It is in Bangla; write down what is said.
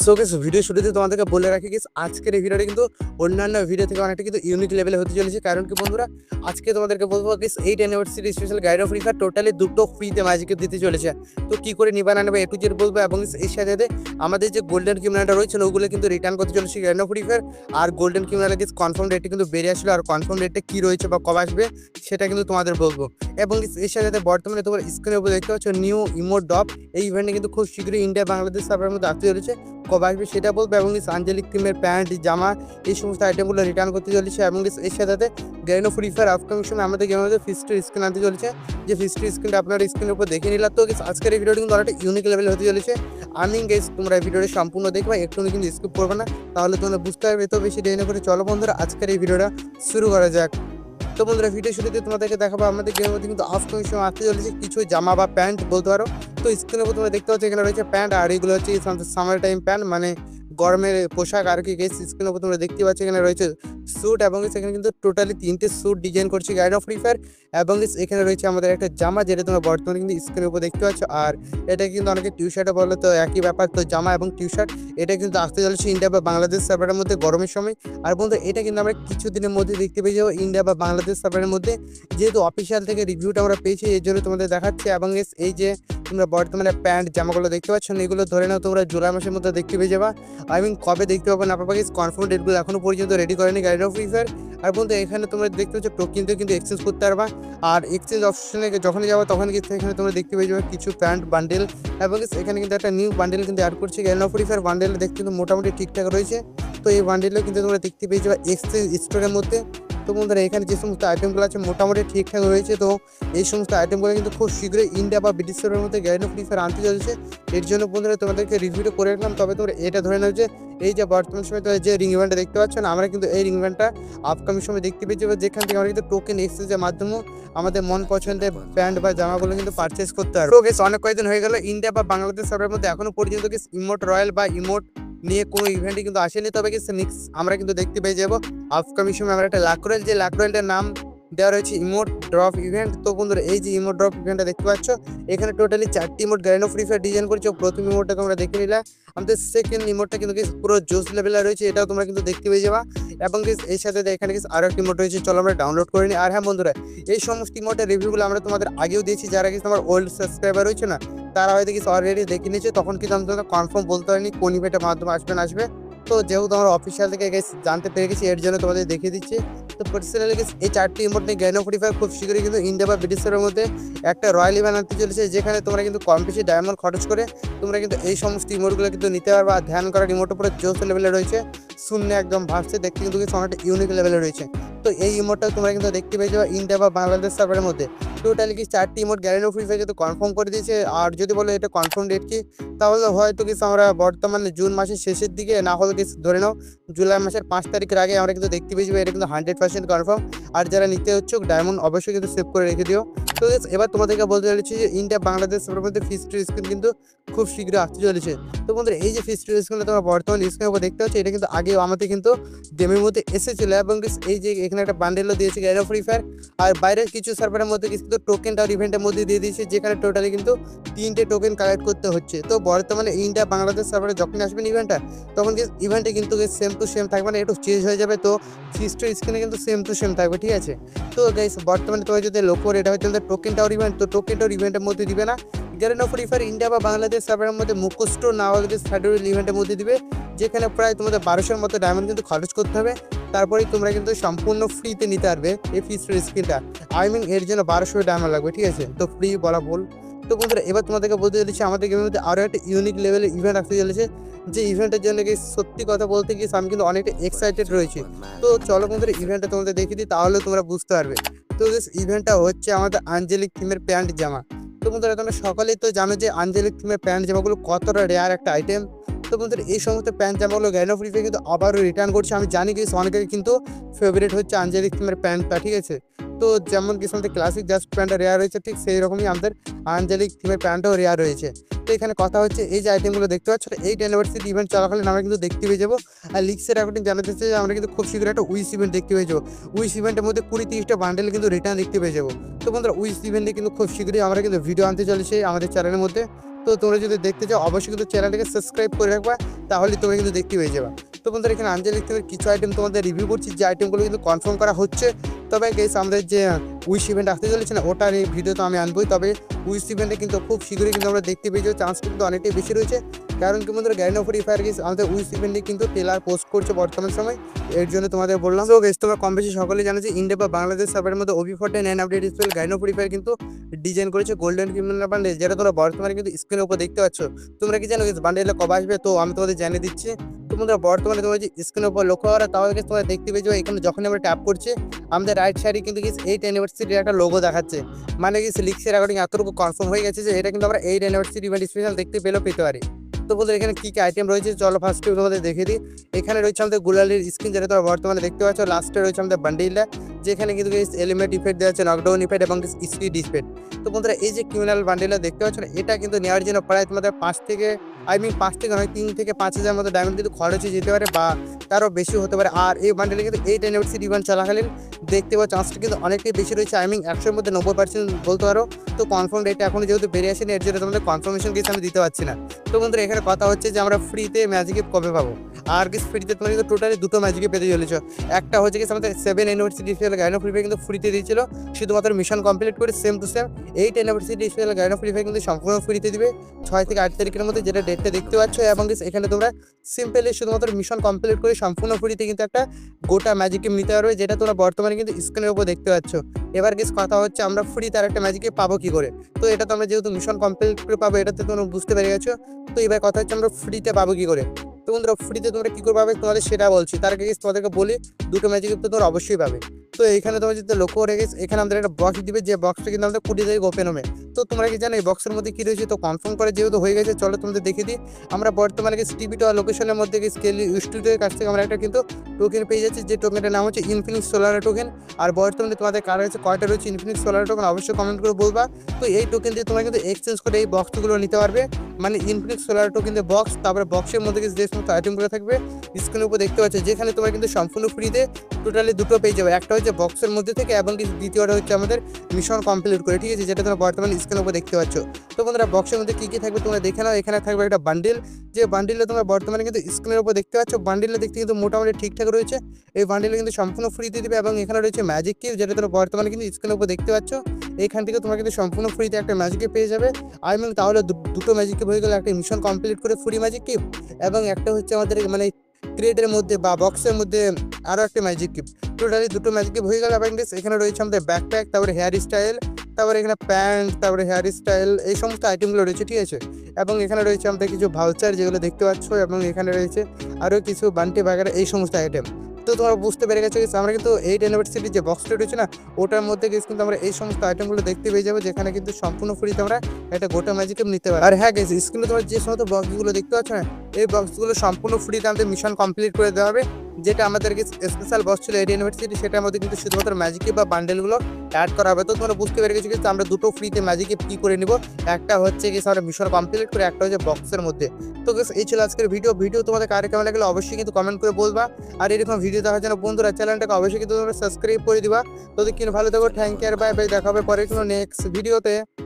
সো গেস ভিডিও শুরুতে তোমাদেরকে বলে রাখি গেস আজকের এই ভিডিওটা কিন্তু অন্যান্য ভিডিও থেকে অনেকটা কিন্তু ইউনিক লেভেলে হতে চলেছে। কারণ কি বন্ধুরা, আজকে তোমাদেরকে বলব guess eight anniversary special guide of reefer totally দুটো ফ্রিতে ম্যাজিকে দিতে চলেছে। তো কি করে নিবা না নেবে এ টু জেড বলব এবং এর সাথে সাথে আমাদের যে গোল্ডেন কিমনাটা রয়েছে, ওগুলো কিন্তু রিটার্ন করতে চলেছে গাইড অফ রিফার আর গোল্ডেন কিমনাটা গেস কনফার্ম রেটটা কিন্তু বেরিয়ে আসলো, আর কনফার্ম রেটটা কি রয়েছে বা কবে আসবে, সেটা কিন্তু তোমাদের বলব। এবং এর সাথে সাথে বর্তমানে তোমার স্ক্রিনের উপর দেখতে পাচ্ছ নিউ ইমো ডপ এই ইভেন্টে কিন্তু খুব শীঘ্রই ইন্ডিয়া বাংলাদেশ সার্ভারের মধ্যে আসতে চলেছে। কবে আসবে সেটা বলব এবং আঞ্জলিক থিমের প্যান্ট জামা, এই সমস্ত আইটেমগুলো রিটার্ন করতে চলেছে এবং এর সাথে গ্যারেনো ফ্রি ফায়ার আপকামিং সময় আমাদের গেমের মধ্যে ফিস্টের স্ক্রিন আনতে চলেছে। যে ফিস্টের স্ক্রিনটা আপনার স্ক্রিনের উপর দেখে নিলাম। তো আজকের এই ভিডিওটি কিন্তু অনেকটা ইউনিক লেভেল হতে চলেছে। আমি গেস তোমরা এই ভিডিওটি সম্পূর্ণ দেখবে একটু কিন্তু স্কিপ করবে না। তাহলে তোমরা বুঝতে পারবে তো বেশি দেরি করে চলো বন্ধুরা, আজকের এই ভিডিওটা শুরু করা যাক। তো বন্ধুরা ভিডিও শুরুতে তোমাদেরকে দেখাবো, আমাদের গেমের মধ্যে কিন্তু আপকামিং সময় আসতে চলেছে। কিছু জামা বা প্যান্ট বলতে পারো। তো স্ক্রিনের মধ্যে দেখতে পাচ্ছি, এখানে রয়েছে প্যান্ট, আর এগুলো হচ্ছে সামার টাইম প্যান্ট মানে গরমের পোশাক আর কি গেস স্ক্রিনের উপর তোমরা দেখতে পাচ্ছ, এখানে রয়েছে স্যুট এবং সেখানে কিন্তু টোটালি তিনটে স্যুট ডিজাইন করছে গাইড অফ রিফার এবং এখানে রয়েছে আমাদের একটা জামা যেটা তোমরা বর্তমানে কিন্তু স্ক্রিনের উপর দেখতে পাচ্ছ। আর এটা কিন্তু অনেকে টিউ শার্টে বলে, তো একই ব্যাপার তো জামা এবং টিউ শার্ট এটা কিন্তু আসতে চলেছে ইন্ডিয়া বা বাংলাদেশ সার্ভারের মধ্যে গরমের সময়। আর বন্ধু, এটা কিন্তু আমরা কিছুদিনের মধ্যে দেখতে পেয়ে যাব ইন্ডিয়া বা বাংলাদেশ সার্ভারের মধ্যে। যেহেতু অফিসিয়াল থেকে রিভিউটা আমরা পেয়েছি, এর জন্য তোমাদের দেখাচ্ছি এবং এই যে তোমরা বর্তমানে প্যান্ট, জামাগুলো দেখতে পাচ্ছ, এগুলো ধরে নাও, তোমরা জুলাই মাসের মধ্যে দেখতে পেয়ে যাবা। আই মিন কবে দেখতে পাবো না পাবো কনফার্ম ডেটগুলো এখনও পর্যন্ত রেডি করেনি গাইড অফ রিফার আর বন্ধু, এখানে তোমরা দেখতে পাচ্ছ টোকেনতে কিন্তু এক্সচেঞ্জ করতে পারবা। আর এক্সচেঞ্জ অপশনে যখনই যাব, তখন কিন্তু এখানে তোমরা দেখতে পেয়ে যাবে কিছু প্যান্ট বান্ডেল এবং এখানে কিন্তু একটা নিউ বান্ডেল কিন্তু অ্যাড করছে গ্যান অফ রিফার বান্ডেল দেখতে কিন্তু মোটামুটি ঠিকঠাক রয়েছে। তো এই বান্ডেলও কিন্তু তোমরা দেখতে পেয়ে যাবে এক্সচেঞ্জ স্টোরের মধ্যে। তো বন্ধুরা, এখানে যে সমস্ত আইটেমগুলো আছে মোটামুটি ঠিকঠাক রয়েছে, তো এই সমস্ত আইটেমগুলো কিন্তু খুব শীঘ্রই ইন্ডিয়া বা ব্রিটিশের মধ্যে গ্যারেন্ট ফ্রি ফায়ার আনতে চলেছে। এর জন্য বন্ধুরা, তোমাদেরকে রিভিউটা করে রাখলাম। তবে তোমরা এটা ধরে নাও যে, এই যে বর্তমান সময় তোমরা যে রিং ইভেন্টটা দেখতে পাচ্ছ না, আমরা কিন্তু এই রিং ইভেন্টটা আপকামিং সময় দেখতে পেয়েছি। বা যেখান থেকে আমরা কিন্তু টোকেন এক্সচেঞ্জের মাধ্যমেও আমাদের মন পছন্দের প্যান্ট বা জামাগুলো কিন্তু পারচেস করতে পারব। অনেক কয়েকদিন হয়ে গেল ইন্ডিয়া বা বাংলাদেশ সার্ভের মধ্যে এখনও পর্যন্ত ইমোট রয়্যাল বা ইমোট নিয়ে কোনো ইভেন্টই কিন্তু আসেনি। তবে কিন্তু আমরা কিন্তু দেখতে পেয়ে যাব। আপকামিং সময় আমরা একটা লাকরয়েল যে লাক রয়েলটার নাম দেওয়া রয়েছে ইমোট ড্রপ ইভেন্ট। তো বন্ধুরা, এই যে ইমোট ড্রপ ইভেন্টটা দেখতে পাচ্ছ, এখানে টোটালি চারটি emote Garena free fire design করেছে। প্রথম ইমোটটা তোমরা দেখে নিলে আমাদের সেকেন্ড ইমোটটা কিন্তু পুরো জোস লেভেলে রয়েছে, এটাও তোমরা কিন্তু দেখতে পেয়ে যাবা। এবং এর সাথে এখানে guys আরও একটি ইমোট রয়েছে, চলো আমরা ডাউনলোড করে নিই। আর হ্যাঁ বন্ধুরা, এই সমস্ত ইমোটের রিভিউগুলো আমরা তোমাদের আগেও দিয়েছি, যারা কিছু আমার ওল্ড সাবস্ক্রাইবার রয়েছে না, তারা হয়তো কিছু অলরেডি দেখে নিয়েছে, তখন কিন্তু আমি তোমাদের কনফার্ম বলতে পারিনি কোন ইভেন্টের মাধ্যমে আসবে, না আসবে। তো যেহেতু আমরা অফিসিয়াল থেকে জানতে পেরে গেছি, এর জন্য তোমাদের দেখিয়ে দিচ্ছি। তো পার্সোনালি এই চারটি ইমোট নিয়ে জ্ঞান ফ্রি ফায়ার খুব শীঘ্রই কিন্তু ইন্ডিয়া বা ব্রিটিশের মধ্যে একটা রয়্যাল ইভেন্ট আনতে চলেছে, যেখানে তোমরা কিন্তু কম বেশি ডায়মন্ড খরচ করে তোমরা কিন্তু এই সমস্ত ইমোটগুলো কিন্তু নিতে পারবা। আর ধ্যান করার ইমোট উপরে জোস লেভেলে রয়েছে, শূন্য একদম ভাবছে দেখতে কিন্তু অনেকটা ইউনিক লেভেলে রয়েছে। তো এই ইমোটটা তোমরা কিন্তু দেখতে পেয়ে যাবে ইন্ডিয়া বা বাংলাদেশ সার্ভারের মধ্যে। টোটালি কি চারটি মোট গ্যারেন্টি ফ্রি ফায়ার তো কনফার্ম করে দিয়েছে। আর যদি বলো এটা কনফার্ম ডেট কি, তাহলে হয়তো কিছু আমরা বর্তমানে জুন মাসের শেষের দিকে, না হলে কিছু ধরে নাও, জুলাই মাসের পাঁচ তারিখের আগে আমরা কিন্তু দেখতে পেয়েছি এটা কিন্তু হান্ড্রেড পার্সেন্ট কনফার্ম আর যারা নিতে হচ্ছে ডায়মন্ড অবশ্যই কিন্তু সেভ করে রেখে দিও। তো এবার তোমাদেরকে বলতে চলেছি যে ইন্ডিয়া বাংলাদেশ মধ্যে ফিস্ট্রি স্ক্রিন কিন্তু খুব শীঘ্র আসতে চলেছে। তো বন্ধুরা, এই যে ফিস্ট্রি স্ক্রিনটা তোমরা বর্তমানে স্ক্রিনের উপর দেখতে পাচ্ছ, এটা কিন্তু আগেও আমাদের কিন্তু গেমের মধ্যে এসেছিল এবং এই যে এখানে একটা বান্ডেলও দিয়েছে গ্যারো ফ্রি ফায়ার আর বাইরের কিছু সার্ভারের মধ্যে কিন্তু টোকেন টাওয়ার ইভেন্টের মধ্যে দিয়ে দিয়েছে, যেখানে টোটালি কিন্তু তিনটে টোকেন কালেক্ট করতে হচ্ছে। তো বর্তমানে ইন্ডিয়া বাংলাদেশ সার্ভারে যখন আসবেন ইভেন্টটা তখন ইভেন্টে কিন্তু সেম টু সেম থাকবে না, একটু চেঞ্জ হয়ে যাবে। তো ফিস্ট্রি স্ক্রিনে কিন্তু সেম টু সেম থাকবে, ঠিক আছে? তো গাইস বর্তমানে তোমার যদি লক্ষ্য এটা হচ্ছে টোকেন টাওয়ার ইভেন্ট তো টোকেন টাওয়ার ইভেন্টের মধ্যে দিবে না। গ্যারেন্ট ফ্রি ফায়ার ইন্ডিয়া বা বাংলাদেশ সার্ভারের মধ্যে মুখস্থ না হলে সার্টিফিকেট ইভেন্টের মধ্যে দিবে, যেখানে প্রায় তোমাদের বারোশোর মতো ডায়মন্ড কিন্তু খরচ করতে হবে। তারপরেই তোমরা কিন্তু সম্পূর্ণ ফ্রিতে নিতে পারবে এই ফিচার স্কিলটা আই মিন এর জন্য বারোশো ডায়মন্ড লাগবে, ঠিক আছে? তো ফ্রি বলা বল তো বন্ধুরা, এবার তোমাদেরকে বলতে চলেছি, আমাদের গেমের মধ্যে আরও একটা ইউনিক লেভেলের ইভেন্ট আসতে চলেছে, যে ইভেন্টের জন্য কি সত্যি কথা বলতে গিয়ে আমি কিন্তু অনেকটা এক্সাইটেড রয়েছি। তো চলো বন্ধুরা ইভেন্টটা তোমাদের দেখিয়ে দিই, তাহলে তোমরা বুঝতে পারবে। তো ইভেন্টটা হচ্ছে আমাদের আঞ্জলিক থিমের প্যান্ট জামা। তো বন্ধুরা, তোমরা সকলেই তো জানো যে আঞ্জলিক থিমের প্যান্ট জামাগুলো কতটা রেয়ার একটা আইটেম তো বন্ধুরা, এই সমস্ত প্যান্ট জামাগুলো গ্যান অফ কিন্তু আবারও রিটার্ন করছে। আমি জানি কি, অনেকের কিন্তু ফেভারিট হচ্ছে আঞ্জলিক থিমের প্যান্টটা ঠিক আছে? তো যেমন কি আমাদের ক্লাসিক জাস্ট প্যান্টটা রেয়ার রয়েছে, ঠিক সেই রকমই আমাদের আঞ্জলিক থিমের প্যান্টও রেয়ার রয়েছে। তো এখানে কথা হচ্ছে, এই যে আইটেমগুলো দেখতে পাচ্ছ এই ইউনিভার্সিটি ইভেন্ট চলাকালীন আমরা কিন্তু দেখতে পেয়ে যাব। আর লিক্সের অ্যাকর্ডিং জানা যাচ্ছে যে আমরা কিন্তু খুব শীঘ্রই একটা উইস ইভেন্ট দেখতে পেয়ে যাব। উইস ইভেন্টের মধ্যে কুড়ি তিরিশটা বান্ডেল কিন্তু রিটার্ন দেখতে পেয়ে যাব। তো বন্ধুরা উইস ইভেন্টে কিন্তু খুব শীঘ্রই আমরা কিন্তু ভিডিও আনতে চলেছি আমাদের চ্যানেলের মধ্যে। তো তোমরা যদি দেখতে চাও, অবশ্যই কিন্তু চ্যানেলটাকে সাবস্ক্রাইব করে রাখবা, তাহলে তোমরা কিন্তু দেখতে পেয়ে যাবে। তো বন্ধুরা, এখানে আঞ্জলিক থেকে কিছু আইটেম তোমাদের রিভিউ করছি। যে আইটেমগুলো কিন্তু কনফার্ম করা হচ্ছে। তবে গেস আমাদের যে উইশ ইভেন্ট আসতে চলেছে না ওটার এই ভিডিও তো আমি আনবোই। তবে উইশ ইভেন্টে কিন্তু খুব শীঘ্রই কিন্তু আমরা দেখতে পেয়ে যাব। চান্স কিন্তু অনেকটাই বেশি রয়েছে। কারণ কি বন্ধুরা Garena of free fire guess আমাদের উইশ ইভেন্টে কিন্তু টেলার পোস্ট করছে বর্তমান সময়। এর জন্য তোমাদের বললাম। তো গেস তোমরা কম বেশি সকলে জানো যে ইন্ডিয়া বা বাংলাদেশ সার্ভারের মধ্যে OB forty nine update display Garena of free fire কিন্তু ডিজাইন করেছে গোল্ডেন ক্রিমিনাল বান্ডেল যেটা তোমরা বর্তমানে কিন্তু স্ক্রিনের উপর দেখতে পাচ্ছ। তোমরা কি জানো বান্ডেলে কবে আসবে? তো আমি তোমাদের জানিয়ে দিচ্ছি। বন্ধুরা বর্তমানে তোমার যে স্ক্রিনের উপর লক্ষ্য করা, তাহলে তোমরা দেখতে পেয়েছ এখানে যখন আমরা ট্যাপ করছি, আমাদের রাইট সাইডে কিন্তু কি এইট ইউনিভার্সিটির একটা লোগো দেখাচ্ছে। মানে কি লিক্সের অ্যাকর্ডিং এতটুকু কনফার্ম হয়ে গেছে যে এটা কিন্তু আমরা এইট ইউনিভার্সিটি ইভেন্ট স্পেশাল দেখতে পেলেও পেতে পারি। তো বলতে এখানে কী কী আইটেম রয়েছে চলো ফার্স্টে তোমাদের দেখে দিই। এখানে রয়েছে আমাদের গুলালির স্ক্রিন যেটা তোমরা বর্তমানে দেখতে পাচ্ছ। লাস্টে রয়েছে আমাদের বান্ডিলটা যেখানে কিন্তু এলিমেন্ট ইফেক্ট দেওয়া আছে নকডাউন ইফেক্ট এবং স্পিড ইফেক্ট তো বন্ধুরা, এই যে ক্রিমিনাল বান্ডিলটা দেখতে পাচ্ছ এটা কিন্তু নেওয়ার জন্য প্রায় তোমাদের পাঁচ থেকে আই মিন পাঁচ থেকে নয়, তিন থেকে পাঁচ হাজার মতো ডায়মন্ড কিন্তু খরচে যেতে পারে বা তারও বেশি হতে পারে। আর এই বান্ডেলে কিন্তু এইট এফসি ইভেন্ট চলাকালীন দেখতে পাওয়া চান্সটা কিন্তু অনেকটাই বেশি রয়েছে। আই মিন একশোর মধ্যে নব্বই পার্সেন্ট বলতে পারো। তো কনফার্ম ডেটটা এখন যেহেতু বেরিয়ে আসেনি, এর জন্য তোমাদের কনফার্মেশন কিছু আমি দিতে পারছি না। তো বন্ধুরা, এখানে কথা হচ্ছে যে আমরা ফ্রিতে ম্যাজিক কবে পাবো? আর কি ফ্রিতে তোমরা কিন্তু টোটালি দুটো ম্যাজিকে পেতে চলেছ। একটা হচ্ছে কি, আমাদের seven university special guide free কিন্তু ফ্রিতে দিয়েছিল। শুধুমাত্র মিশন কমপ্লিট করে same to same eight university special guide free কিন্তু সম্পূর্ণ ফ্রিতে দিবে। ছয় থেকে আট তারিখের মধ্যে যেটা ডেটটা দেখতে পাচ্ছ, এবং এখানে তোমরা সিম্পলি শুধুমাত্র মিশন কমপ্লিট করে সম্পূর্ণ ফ্রিতে কিন্তু একটা গোটা ম্যাজিক নিতে পারবে, যেটা তোমরা বর্তমানে কিন্তু স্ক্রিনের উপর দেখতে পাচ্ছ। এবার গেস কথা হচ্ছে, আমরা ফ্রি তার একটা ম্যাজিকে পাবো কি করে? তো এটা তো আমরা যেহেতু মিশন কমপ্লিট করে পাবো, এটাতে তোমরা বুঝতে পেরে গেছো। তো এবার কথা হচ্ছে, আমরা ফ্রিতে পাবো কি করে? তো বন্ধুরা ফ্রিতে তোমরা কী করে পাবে? তোমাদের সেটা বলছি। তার আগে তোমাদেরকে বলি, দুটো ম্যাজিক তো তোমরা অবশ্যই পাবে। তো এখানে তোমরা যদি লক্ষ্য গেছ এখানে আমাদের একটা বক্স দিবে, যে বক্সটা কিন্তু আমাদের কুড়ি তারিখ ওপেন হবে। তো তোমরা কি জানো, এই বক্সের মধ্যে কী রয়েছে? তো কনফার্ম করে যেহেতু হয়ে গেছে, চলো তোমাদের দেখে দিই। আমরা বর্তমানে টিভি টাওয়ার লোকেশনের মধ্যে স্কেলি স্টুডিওর কাছ থেকে আমরা একটা কিন্তু টোকেন পেয়ে যাচ্ছি, যে টোকেনটার নাম হচ্ছে ইনফিনিক্স সোলার টোকেন আর বর্তমানে তোমাদের কার হচ্ছে কয়টা রয়েছে ইনফিনিক্স সোলার টোকেন অবশ্যই কমেন্ট করে বলবা। তো এই টোকেন দিয়ে তোমরা কিন্তু এক্সচেঞ্জ করে এই বক্সগুলো নিতে পারবে। মানে ইনফিনিক্স সোলার দিয়ে বক্স তারপরে বক্সের মধ্যে যে সমস্ত আইটেমগুলো থাকবে স্ক্রিনের উপর দেখতে পাচ্ছ, যেখানে তোমরা কিন্তু সম্পূর্ণ ফ্রিতে টোটালি দুটো পেয়ে যাবে। একটা হচ্ছে বক্সের মধ্যে থেকে এবং দ্বিতীয়টা হচ্ছে আমাদের মিশন কমপ্লিট করে, ঠিক আছে? যেটা তোমরা বর্তমানে স্ক্রিনের উপর দেখতে পাচ্ছ। তো বন্ধুরা বক্সের মধ্যে কী কী থাকবে তোমরা দেখে নাও। এখানে থাকবে একটা বান্ডিল যে বান্ডিলে তোমরা বর্তমানে কিন্তু স্ক্রিনের উপর দেখতে পাচ্ছ বান্ডিলে দেখতে কিন্তু মোটামুটি ঠিকঠাক রয়েছে। এই বান্ডিলে কিন্তু সম্পূর্ণ ফ্রিতে দিবে এবং এখানে রয়েছে ম্যাজিক কিপ যেটা তোমরা বর্তমানে কিন্তু স্ক্রিনের উপর দেখতে পাচ্ছ। এইখান থেকে তোমরা কিন্তু সম্পূর্ণ ফ্রিতে একটা ম্যাজিকে পেয়ে যাবে। আই মিন তাহলে দুটো ম্যাজিক কিপ হয়ে গেলে একটা মিশন কমপ্লিট করে ফ্রি ম্যাজিক কিপ এবং একটা হচ্ছে আমাদের মানে ক্রিয়েটের মধ্যে বা বক্সের মধ্যে আরও একটা ম্যাজিক কিপ টোটালি দুটো ম্যাজিক কিপ হয়ে গেল এবং এখানে রয়েছে আমাদের ব্যাকপ্যাক তারপরে হেয়ার স্টাইল তারপরে এখানে প্যান্ট তারপরে হেয়ার স্টাইল এই সমস্ত আইটেমগুলো রয়েছে, ঠিক আছে? এবং এখানে রয়েছে আমাদের কিছু ভাউচার যেগুলো দেখতে পাচ্ছ এবং এখানে রয়েছে আরও কিছু বান্টি বাগেরা, এই সমস্ত আইটেম তো তোমরা বুঝতে পেরে গেছো guys, আমরা কিন্তু এইট ইউনিভার্সিটির যে বক্সটা রয়েছে না ওটার মধ্যে গেছি কিন্তু আমরা এই সমস্ত আইটেমগুলো দেখতে পেয়ে যাব যেখানে কিন্তু সম্পূর্ণ ফ্রিতে আমরা একটা গোটা ম্যাজিক নিতে পারি। আর হ্যাঁ গেছি স্ক্রিনে তোমার যে সমস্ত বক্সগুলো দেখতে পাচ্ছ না এই বক্সগুলো সম্পূর্ণ ফ্রিতে আমাদের মিশন কমপ্লিট করে দেওয়া হবে। যেটা আমাদের স্পেশাল বক্স ছিল এইট ইউনিভার্সিটি সেটার মধ্যে কিন্তু শুধুমাত্র ম্যাজিক বা বান্ডেলগুলো অ্যাড করা হবে। তো তোমরা বুঝতে পেরে গেছো কিন্তু আমরা দুটো ফ্রিতে ম্যাজিকে কি করে নিব? একটা হচ্ছে কি আমরা মিশন কমপ্লিট করে, একটা হচ্ছে বক্সের মধ্যে। তো এই ছিল আজকের ভিডিও ভিডিও তোমাদের কারে কেমন লাগলে অবশ্যই কিন্তু কমেন্ট করে বলবা। আর এরকম ভিডিও দেখার জন্য বন্ধুরা চ্যানেলটাকে অবশ্যই কিন্তু তোমরা সাবস্ক্রাইব করে দিবা। তোদের কিন্তু ভালো থাকো থ্যাংক ইউ আর বাই বাই দেখা হবে পরে কোনো নেক্সট ভিডিওতে